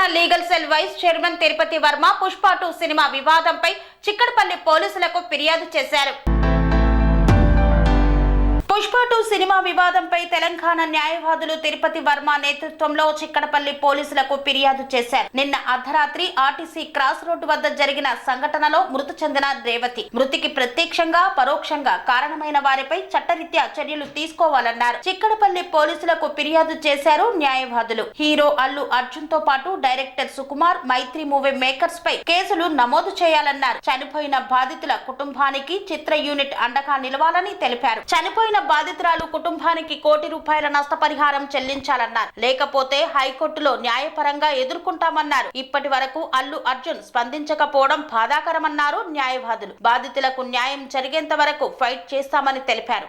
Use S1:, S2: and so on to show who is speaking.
S1: Telangana legal cell vice chairman Tirupati Varma Pushpa two cinema వివాదంపై చిక్కడపల్లి పోలీసులకు ఫిర్యాదు చేశారు. పుష్ప టూ సినిమా వివాదంపై తెలంగాణ న్యాయవాదులు తిరుపతి వర్మ నేతృత్వంలో చిక్కడపల్లి పోలీసులకు ఫిర్యాదు చేశారు. నిన్న అర్ధరాత్రి ఆర్టీసీ క్రాస్ రోడ్డు వద్ద జరిగిన సంఘటనలో మృతి చెందిన రేవతి. మృతికి ప్రత్యక్షంగా పరోక్షంగా కారణమైన వారిపై చట్టరీత్యా చర్యలు తీసుకోవాలన్నారు. చిక్కడపల్లి పోలీసులకు ఫిర్యాదు చేశారు న్యాయవాదులు. హీరో అల్లు అర్జున్తో పాటు director Sukumar Mythri movie makers పై కేసులు నమోదు చేయాలన్నారు. చనిపోయిన బాధితుల కుటుంబానికి చిత్ర యూనిట్ అండగా నిలవాలని తెలిపారు. చనిపోయిన బాధితురాలు కుటుంబానికి కోటి రూపాయల నష్టపరిహారం చెల్లించాలన్నారు. లేకపోతే హైకోర్టులో న్యాయపరంగా ఎదుర్కొంటామన్నారు. ఇప్పటి వరకు అల్లు అర్జున్ స్పందించకపోవడం బాధాకరమన్నారు న్యాయవాదులు. బాధితులకు న్యాయం జరిగేంత వరకు ఫైట్ చేస్తామని తెలిపారు.